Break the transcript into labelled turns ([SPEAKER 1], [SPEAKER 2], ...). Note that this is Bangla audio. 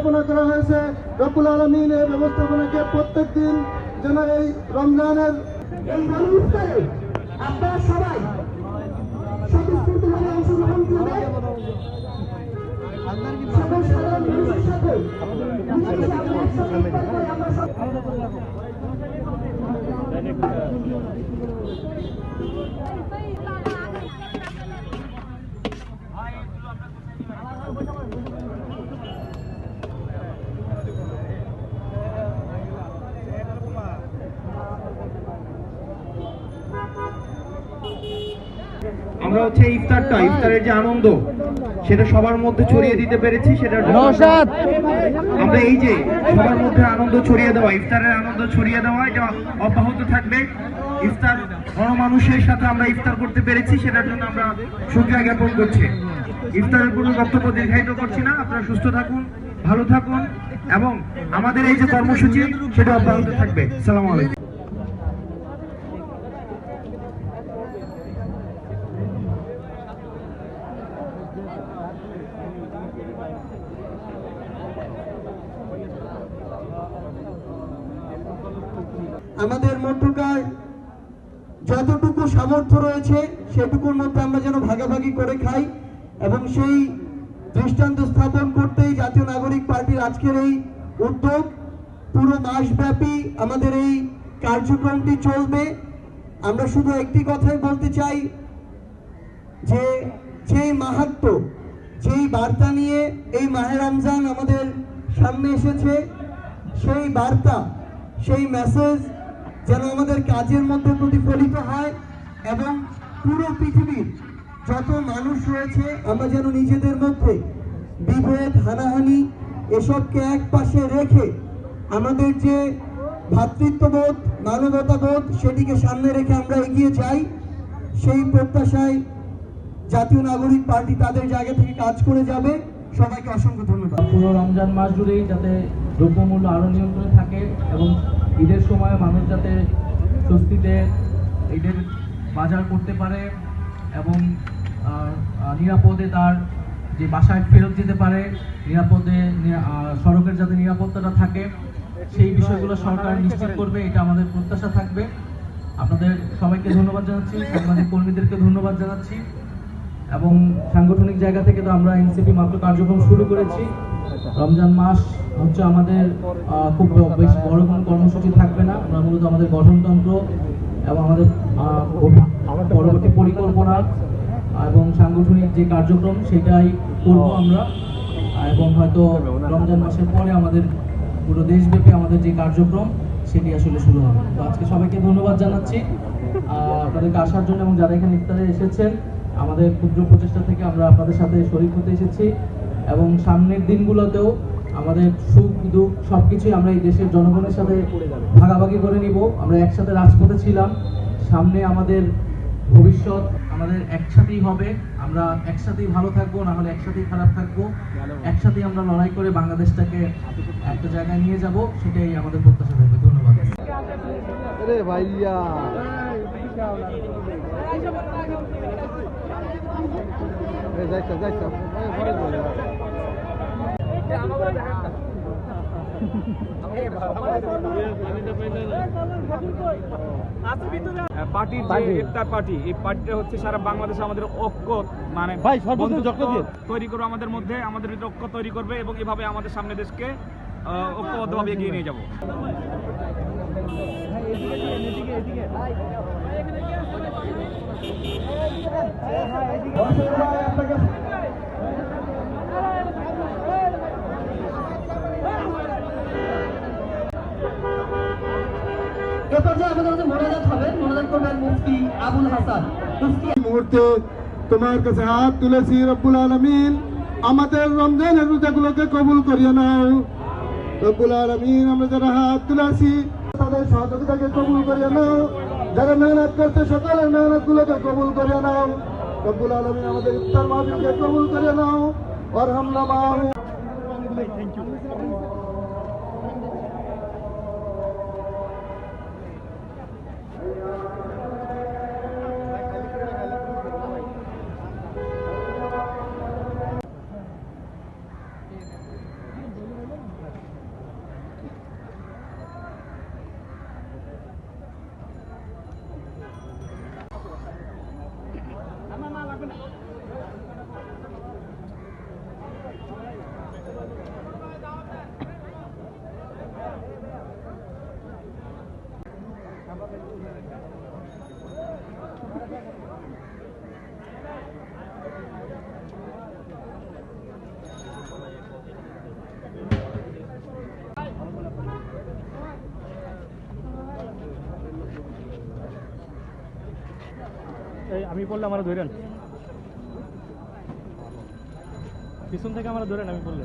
[SPEAKER 1] ব্যবস্থাপনা করা হয়েছে। রকুল আলমিন এই ব্যবস্থাপনাকে প্রত্যেক দিন যেন এই রমজানের
[SPEAKER 2] এই আপনারা সবাই স্বতঃস্ফূর্তভাবে অংশগ্রহণ করবেন। সকল সাধারণ মানুষের সাথে আমরা আমরা
[SPEAKER 3] হচ্ছে ইফতারটা ইফতারের যে আনন্দ সেটা সবার মধ্যে ছড়িয়ে দিতে পেরেছি সেটা আমরা এই যে সবার মধ্যে আনন্দ ছড়িয়ে দেওয়া ইফতারের আনন্দ ছড়িয়ে দেওয়া এটা অব্যাহত থাকবে। ইফতার গণমানুষের সাথে আমরা ইফতার করতে পেরেছি সেটার জন্য আমরা সুক্রিয়া জ্ঞাপন করছি। ইফতারের কোনো বক্তব্য দীর্ঘায়িত করছি না আপনারা সুস্থ থাকুন ভালো থাকুন এবং আমাদের এই যে কর্মসূচি সেটা অব্যাহত থাকবে। সালাম আলাইকুম।
[SPEAKER 1] আমাদের মধ্যকার যতটুকু সামর্থ্য রয়েছে, সেটুকুর মধ্যে আমরা যেন ভাগাভাগি করে খাই এবং সেই দৃষ্টান্ত স্থাপন করতেই জাতীয় নাগরিক পার্টির আজকের এই উদ্যোগ পুরো মাসব্যাপী আমাদের এই কার্যক্রমটি চলবে। আমরা শুধু একটি কথাই বলতে চাই যে যেই মাহাত্ম, যেই বার্তা নিয়ে এই মাহে রমজান আমাদের সামনে এসেছে, সেই বার্তা, সেই মেসেজ যেন আমাদের কাজের মধ্যে প্রতিফলিত হয় এবং পুরো পৃথিবীর যত মানুষ রয়েছে, আমরা যেন নিজেদের মধ্যে বিভেদ, হানাহানি, এসবকে এক পাশে রেখে আমাদের যে ভ্রাতৃত্ববোধ মানবতাবোধ, সেটিকে সামনে রেখে আমরা এগিয়ে যাই, সেই প্রত্যাশায় জাতীয় নাগরিক পার্টি তাদের জায়গা থেকে কাজ করে যাবে। সবাইকে অসংখ্য ধন্যবাদ।
[SPEAKER 4] পুরো রমজান মাস জুড়েই যাতে দ্রব্যমূল্য আরও নিয়ন্ত্রণে থাকে এবং ঈদের সময় মানুষ যাতে স্বস্তিতে ঈদের বাজার করতে পারে এবং নিরাপদে তার যে বাসায় ফেরত যেতে পারে, নিরাপদে সড়কের যাতে নিরাপত্তাটা থাকে, সেই বিষয়গুলো সরকার নিশ্চিত করবে, এটা আমাদের প্রত্যাশা থাকবে। আপনাদের সবাইকে ধন্যবাদ জানাচ্ছি, সাংবাদিক কর্মীদেরকে ধন্যবাদ জানাচ্ছি। এবং সাংগঠনিক জায়গা থেকে তো আমরা এনসিপি মাত্র কার্যক্রম শুরু করেছি। রমজান মাস হচ্ছে আমাদের খুব বেশ বড় কোনো কর্মসূচি থাকবে না। আমরা মূলত আমাদের গঠনতন্ত্র এবং আমাদের পরবর্তী পরিকল্পনা এবং সাংগঠনিক যে কার্যক্রম সেটাই করব আমরা। এবং হয়তো রমজান মাসের পরে আমাদের পুরো দেশব্যাপী আমাদের যে কার্যক্রম সেটি আসলে শুরু হবে। তো আজকে সবাইকে ধন্যবাদ জানাচ্ছি। আপনাদেরকে আসার জন্য এবং যারা এখানে ইফতারে এসেছেন আমাদের ক্ষুদ্র প্রচেষ্টা থেকে আমরা আপনাদের সাথে শরীর হতে এসেছি এবং সামনের দিনগুলোতেও আমাদের সুখ, দুঃখ সব কিছুই আমরা এই দেশের জনগণের সাথে ভাগাভাগি করে নিব। আমরা একসাথে রাজপথে ছিলাম। সামনে আমাদের ভবিষ্যৎ আমাদের একসাথেই হবে। আমরা একসাথেই ভালো থাকব, না হলে একসাথেই খারাপ থাকব। একসাথেই আমরা লড়াই করে বাংলাদেশটাকে একটা জায়গায় নিয়ে যাব। সেটাই আমাদের প্রত্যাশা থাকবে। ধন্যবাদ।
[SPEAKER 1] ভাইয়া।
[SPEAKER 5] পার্টির যে ইফতার পার্টি এই পার্টিটা হচ্ছে সারা বাংলাদেশে আমাদের ঐক্য মানে
[SPEAKER 6] ভাই।
[SPEAKER 5] তৈরি করবে আমাদের মধ্যে আমাদের ভিতরে ঐক্য তৈরি করবে এবং এভাবে আমাদের সামনে দেশকে ঐক্যবদ্ধভাবে এগিয়ে নিয়ে যাব।
[SPEAKER 1] মুহূর্তে তোমার কাছে হাত তুলেছি রব্বুল আলমিন। আমাদের রমজানের রোজাগুলোকে কবুল করিয়ে নাও। রব্বুল আলমিন, আমরা যারা হাত তুলেছি তাদের সহযোগিতাকে কবুল করিয়ে নাও। যারা মেহনত করছে, সকলের মেহনত গুলোকে কবুল করিয়ে নাও। রব্বুল আলমিন আমাদের ইফতার মাহফিলকে কবুল করিয়ে নাও। আর হামলা মাহু
[SPEAKER 5] এই আমি পড়লে আমরা ধরেন পিছন থেকে আমরা ধরেন আমি পড়লে